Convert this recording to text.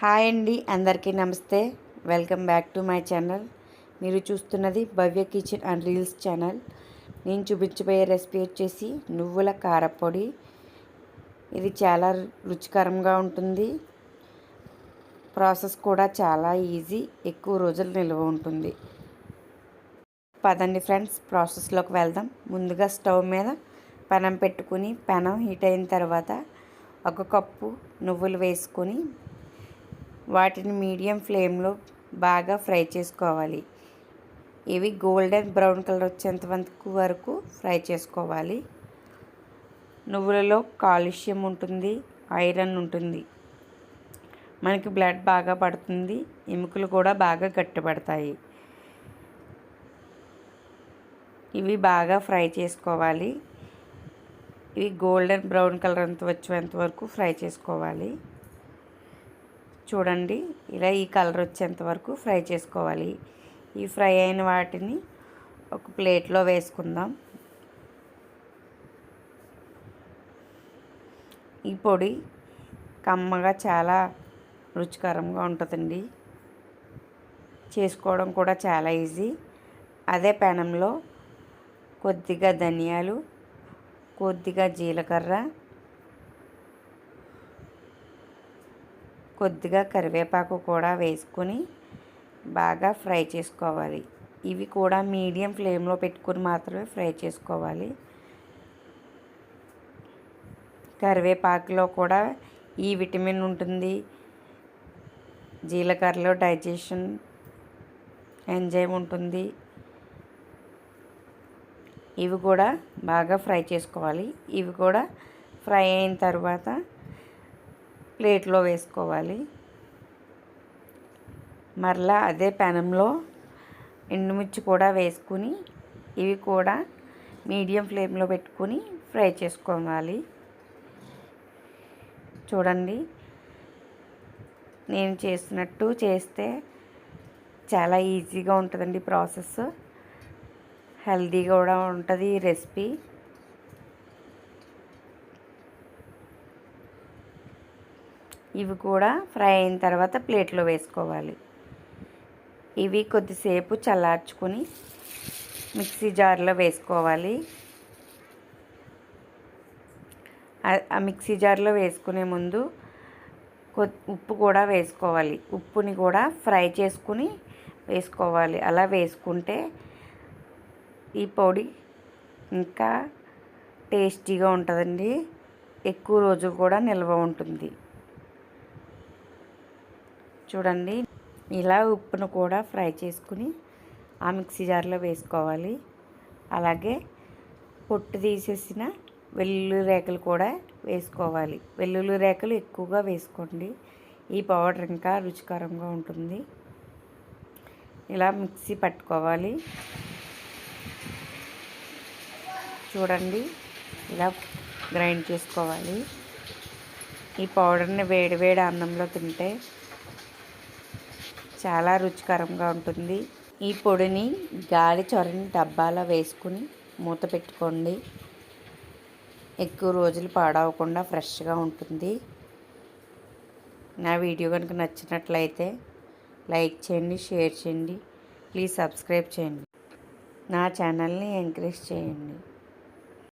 Hi అండి అందరికీ నమస్తే. Welcome back to my channel. మీరు చూస్తున్నది Bhavya kitchen and reels channel. నేను చూపించబోయే రెసిపీ వచ్చేసి నువ్వుల కారపొడి. ఇది చాలా రుచికరంగా ఉంటుంది. ప్రాసెస్ కూడా చాలా ఈజీ ఎక్కువ రోజులు నిల్వ ఉంటుంది. పదండి ఫ్రెండ్స్ ప్రాసెస్లోకి వెళ్దాం. ముందుగా స్టవ్ మీద పెనం పెట్టుకుని పెనం హీట్ అయిన తర్వాత ఒక కప్పు నువ్వులు వేసుకొని వాటిని మీడియం ఫ్లేమ్లో బాగా ఫ్రై చేసుకోవాలి. ఇవి గోల్డెన్ బ్రౌన్ కలర్ వచ్చేంత వరకు ఫ్రై చేసుకోవాలి. నువ్వులలో కాలుష్యం ఉంటుంది ఐరన్ ఉంటుంది. మనకి బ్లడ్ బాగా పడుతుంది ఎముకలు కూడా బాగా గట్టిపడతాయి. ఇవి బాగా ఫ్రై చేసుకోవాలి. ఇవి గోల్డెన్ బ్రౌన్ కలర్ అంత వచ్చేంత వరకు ఫ్రై చేసుకోవాలి. చూడండి. ఇలా ఈ కలర్ వచ్చేంత వరకు ఫ్రై చేసుకోవాలి. ఈ ఫ్రై అయిన వాటిని ఒక ప్లేట్లో వేసుకుందాం. ఈ పొడి కమ్మగా చాలా రుచికరంగా ఉంటుందండి. చేసుకోవడం కూడా చాలా ఈజీ. అదే పెనంలో కొద్దిగా ధనియాలు కొద్దిగా జీలకర్ర కొద్దిగా కరివేపాకు కూడా వేసుకొని బాగా ఫ్రై చేసుకోవాలి. ఇవి కూడా మీడియం ఫ్లేమ్లో పెట్టుకుని మాత్రమే ఫ్రై చేసుకోవాలి. కరివేపాకులో కూడా ఈ విటమిన్ ఉంటుంది. జీలకర్రలో డైజెషన్ ఎంజైమ్ ఉంటుంది. ఇవి కూడా బాగా ఫ్రై చేసుకోవాలి. ఇవి కూడా ఫ్రై అయిన తర్వాత ప్లేట్లో వేసుకోవాలి. మరలా అదే పెనంలో ఎండుమిర్చి కూడా వేసుకుని ఇవి కూడా మీడియం ఫ్లేమ్లో పెట్టుకుని ఫ్రై చేసుకోవాలి. చూడండి నేను చేసినట్టు చేస్తే చాలా ఈజీగా ఉంటుందండి ప్రాసెస్. హెల్దీగా కూడా ఉంటుంది ఈ రెసిపీ. ఇవి కూడా ఫ్రై అయిన తర్వాత ప్లేట్లో వేసుకోవాలి. ఇవి కొద్దిసేపు చల్లార్చుకొని మిక్సీ జార్లో వేసుకోవాలి. ఆ మిక్సీ జార్లో వేసుకునే ముందు ఉప్పు కూడా వేసుకోవాలి. ఉప్పుని కూడా ఫ్రై చేసుకుని వేసుకోవాలి. అలా వేసుకుంటే ఈ పొడి ఇంకా టేస్టీగా ఉంటుందండి. ఎక్కువ రోజు కూడా నిల్వ ఉంటుంది. చూడండి. ఇలా ఉప్పును కూడా ఫ్రై చేసుకుని ఆ మిక్సీ జార్లో వేసుకోవాలి. అలాగే పొట్టు తీసేసిన వెల్లుల్లి రేకలు కూడా వేసుకోవాలి. వెల్లుల్లి రేకలు ఎక్కువగా వేసుకోండి. ఈ పౌడర్ ఇంకా రుచికరంగా ఉంటుంది. ఇలా మిక్సీ పట్టుకోవాలి. చూడండి. ఇలా గ్రైండ్ చేసుకోవాలి. ఈ పౌడర్ని వేడి వేడి అన్నంలో తింటే చాలా రుచికరంగా ఉంటుంది. ఈ పొడిని గాలి చొరని డబ్బాలో వేసుకుని మూత పెట్టుకోండి. ఎక్కువ రోజులు పాడవకుండా ఫ్రెష్గా ఉంటుంది. నా వీడియో కనుక నచ్చినట్లయితే లైక్ చేయండి షేర్ చేయండి. ప్లీజ్ సబ్స్క్రైబ్ చేయండి. నా ఛానల్ని ఎంకరేజ్ చేయండి.